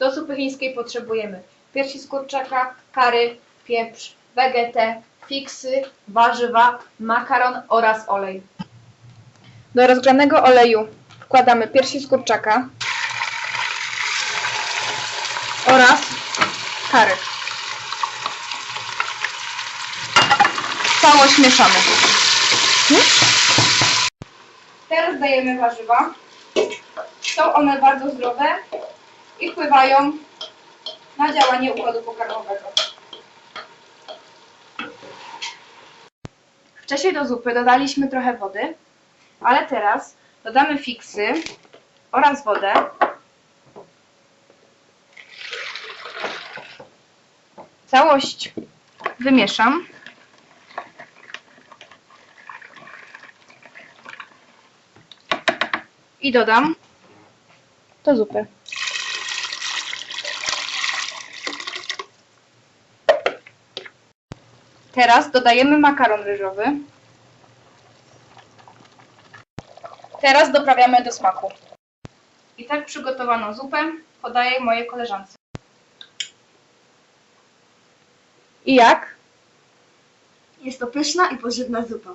Do zupy chińskiej potrzebujemy piersi z kurczaka, kary, pieprz, wegetę, fiksy, warzywa, makaron oraz olej. Do rozgrzanego oleju wkładamy piersi z kurczaka oraz kary. Całość mieszamy. Teraz dajemy warzywa. Są one bardzo zdrowe i wpływają na działanie układu pokarmowego. Wcześniej do zupy dodaliśmy trochę wody, ale teraz dodamy fiksy oraz wodę. Całość wymieszam. I dodam do zupy. Teraz dodajemy makaron ryżowy. Teraz doprawiamy do smaku. I tak przygotowaną zupę podaję mojej koleżance. I jak? Jest to pyszna i pożywna zupa.